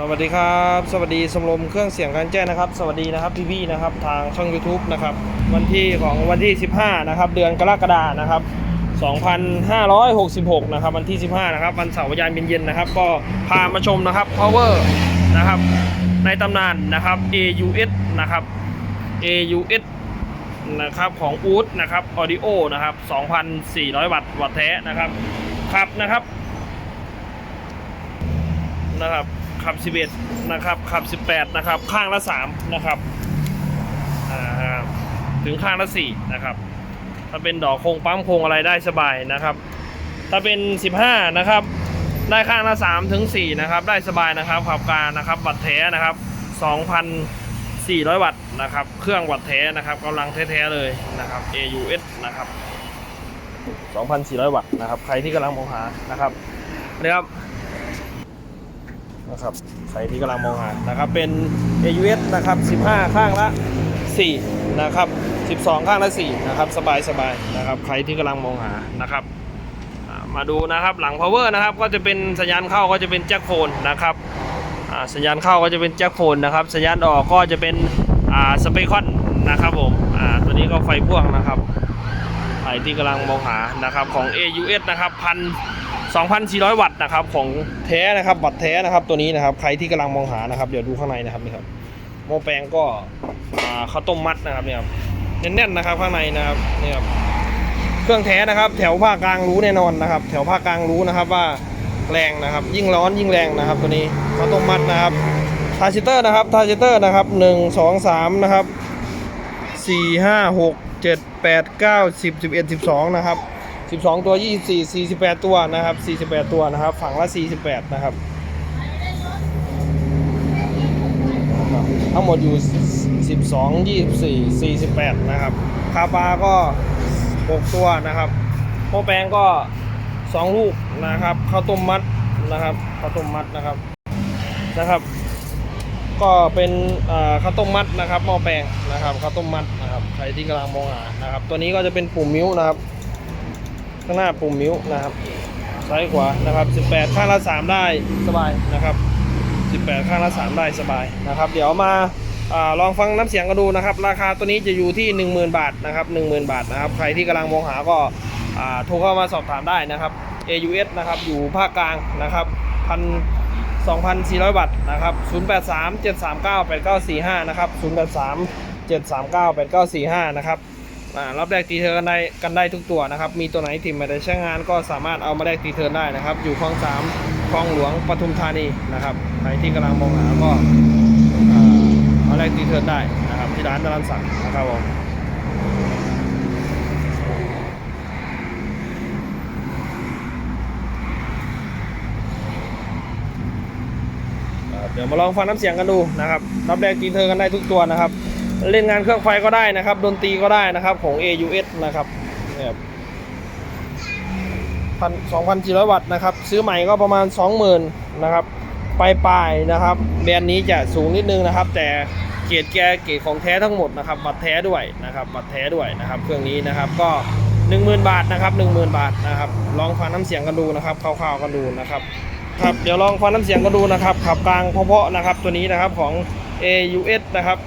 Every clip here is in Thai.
สวัสดีครับ สวัสดีสมรมเครื่องเสียงการแจ้งนะครับ สวัสดีนะครับพี่ๆนะครับทางช่อง YouTube นะครับวันที่ของวันที่ 15 นะครับ เดือนกรกฎานะครับ 2566 นะครับ วันที่ 15 นะครับ วันเสาร์ยามเย็นๆนะครับ ก็พามาชมนะครับ power นะครับ ในตำนานนะครับ AUS นะครับ AUS นะครับของอูดนะครับ Audio นะครับ 2,400 วัตต์วัตต์แท้นะครับขับนะครับนะครับ ขับ 11 นะครับขับ 18 นะครับ ข้างละ 3 นะครับถึงข้างละ 4 นะครับ ถ้าเป็นดอกโคงปั๊มโคงอะไรได้สบายนะครับ ถ้าเป็น 15 นะครับ ได้ข้างละ 3 ถึง 4 นะครับ ได้สบายนะครับขับการนะครับวัตต์แท้นะครับ 2,400 วัตต์นะครับ เครื่องวัตต์แท้นะครับกำลังแท้ๆเลยนะครับ AUS นะครับ 2,400 วัตต์นะครับ ใครที่กำลังมองหานะครับนะครับ นะครับใครที่กำลังมองหานะครับเป็น AUS นะครับ 15 ข้างละ 4 นะครับ 12 ข้างละ 4 นะครับ สบายสบายนะครับ ใครที่กำลังมองหานะครับมาดูนะครับหลัง power นะครับก็จะเป็นสัญญาณเข้าก็จะเป็นแจ็คโฟนนะครับสัญญาณเข้าก็จะเป็นแจ็คโฟนนะครับ สัญญาณออกก็จะเป็นสเปคอนนะครับผมตัวนี้ก็ไฟพ่วงนะครับ ครที่กำลังมองหานะครับของ AUS นะครับพัน2,400 วัตต์นะครับของแท้นะครับวัตต์แท้นะครับตัวนี้นะครับใครที่กำลังมองหานะครับเดี๋ยวดูข้างในนะครับนี่ครับหม้อแปลงก็อ่าข้าวต้มมัดนะครับเนี่ยครับแน่นๆนะครับข้างในนะครับนี่ครับเครื่องแท้นะครับ แถวภาคกลางรู้แน่นอนนะครับ แถวภาคกลางรู้นะครับว่าแรงนะครับ ยิ่งร้อนยิ่งแรงนะครับ ตัวนี้ข้าวต้มมัดนะครับทาชิเตอร์นะครับทาชิเตอร์นะครับหนึ่งสองสามนะครับสี่ห้าหก เจ็ดแปดเก้าสิบสิบเอ็ดสิบสองนะครับ12ตัว24 48ตัวนะครับ48ตัวนะครับ ฝั่งละ48นะครับ ทั้งหมดอยู่12 24 48นะครับคาปาก็6ตัวนะครับโมแปลงก็2ลูกนะครับข้าวต้มมัดนะครับข้าวต้มมัดนะครับนะครับ ก็เป็นข้าวต้มมัดนะครับหม้อแปลงนะครับข้าวต้มมัดนะครับใครที่กำลังมองหานะครับ ตัวนี้ก็จะเป็นปุ่มมิ้วนะครับข้างหน้าปุ่มมิ้วนะครับซ้ายขวานะครับ 18 ข้างละ3ได้สบายนะครับ 18 ข้างละ3ได้สบายนะครับ เดี๋ยวมาอลองฟังน้ำเสียงกันดูนะครับ ราคาตัวนี้จะอยู่ที่ 10,000 บาทนะครับ10,000 บาทนะครับ ใครที่กำลังมองหาก็โทรเข้ามาสอบถามได้นะครับ AUS นะครับอยู่ภาคกลางนะครับพัน 2,400วัตต์นะครับ 083 739 8945 นะครับ 083 739 8945 นะครับรับแลกตีเทิร์นกันได้กันได้ทุกตัวนะครับ มีตัวไหนที่ไม่ได้ใช้งานก็สามารถเอามาแลกตีเทิร์นได้นะครับ อยู่คลองสามคลองหลวงปทุมธานีนะครับ ใครที่กำลังมองหาก็อ่าเอาแลกตีเทิร์นได้นะครับที่ร้านดารันสันนะครับผมครับ เดี๋ยวมาลองฟังน้ำเสียงกันดูนะครับรับแลกตีเทิร์นกันได้ทุกตัวนะครับ เล่นงานเครื่องไฟก็ได้นะครับ ดนตรีก็ได้นะครับของ AUS นะครับเนี่ยพันสองพันสี่ร้อยวัตต์นะครับ ซื้อใหม่ก็ประมาณ20,000นะครับปลายปลายๆนะครับ แบรนด์นี้จะสูงนิดนึงนะครับ แต่เกียรติแกเกียรติของแท้ทั้งหมดนะครับบัตรแท้ด้วยนะครับบัตรแท้ด้วยนะครับ เครื่องนี้นะครับก็ 10,000 บาทนะครับ 10,000 บาทนะครับ ลองฟังน้ำเสียงกันดูนะครับคร่าวๆกันดูนะครับ ครับเดี๋ยวลองฟังน้ำเสียงกันดูนะครับ ขับกลางเพาะๆนะครับตัวนี้นะครับของ AUS นะครับ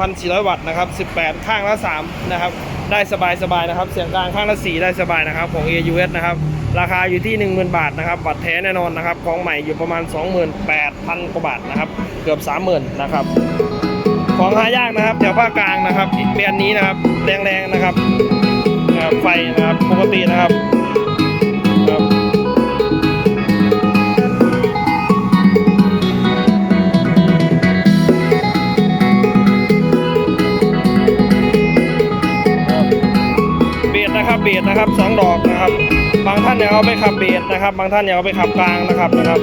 2,400 วัตต์นะครับ 18 ข้างละ 3 นะครับ ได้สบายๆนะครับ เสียงกลางข้างละ 4 ได้สบายนะครับ ของ AUS นะครับ ราคาอยู่ที่ 10,000 บาทนะครับ บัตรแท้แน่นอนนะครับ ของใหม่อยู่ประมาณ 28,000 กว่าบาทนะครับ เกือบ 30,000 นะครับ ของหายากนะครับแถวภาคกลางนะครับแบรนด์นี้นะครับแรงๆนะครับ ไฟนะครับ ปกตินะครับ เบสนะครับเบสนะครับสองดอกนะครับ บางท่านเนี่ยเอาไปขับเบสนะครับ บางท่านเนี่ยเอาไปขับกลางนะครับนะครับ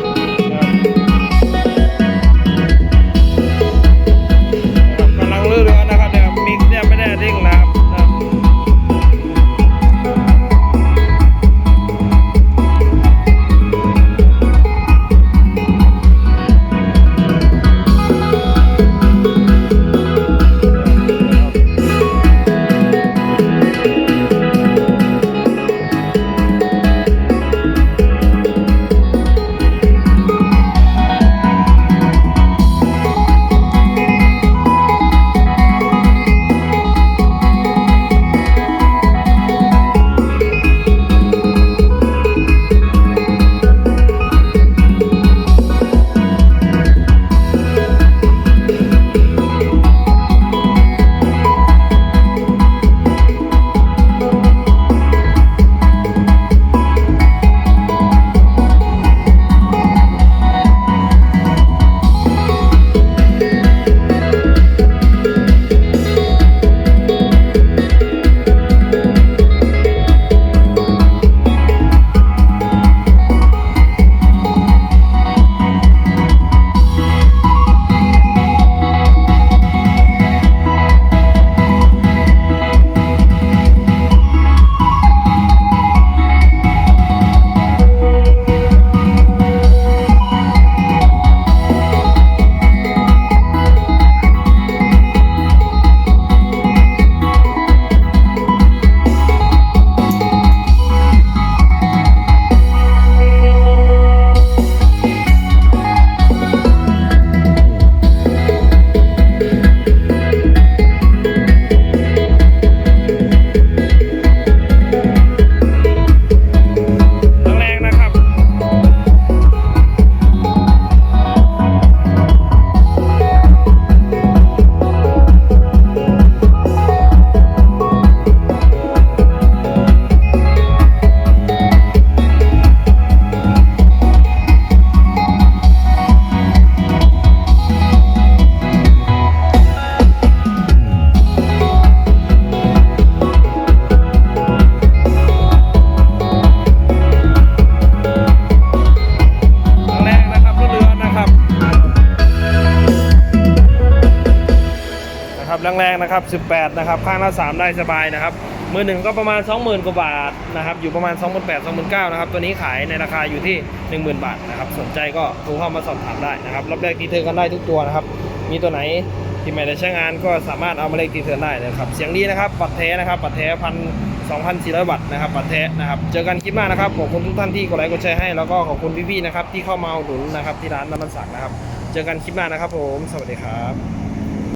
นะครับ 18 นะครับ ข้างละ3ได้สบายนะครับ มือหนึ่งก็ประมาณ 20,000 กว่าบาทนะครับ อยู่ประมาณ 28,000 29,000นะครับ ตัวนี้ขายในราคาอยู่ที่ 10,000 บาทนะครับ สนใจก็โทรเข้ามาสอบถามได้นะครับ รับแรกตีเทิร์นกันได้ทุกตัวนะครับ มีตัวไหนที่ไม่ได้ใช้งานก็สามารถเอามาเลขตีเทิร์นได้นะครับ เสียงดีนะครับ ปัดแท้นะครับ ปัดแท้พัน2,400วัตต์นะครับปัดแท้นะครับ เจอกันคลิปหน้านะครับ ขอบคุณทุกท่านที่กดไลค์กดแชร์ให้ แล้วก็ขอบคุณพี่ๆนะครับที่เข้ามาอุดหนุนนะครับที่ร้านน้ำมันสักนะครับ เจอกันคลิปหน้านะครับผม สวัสดีครับ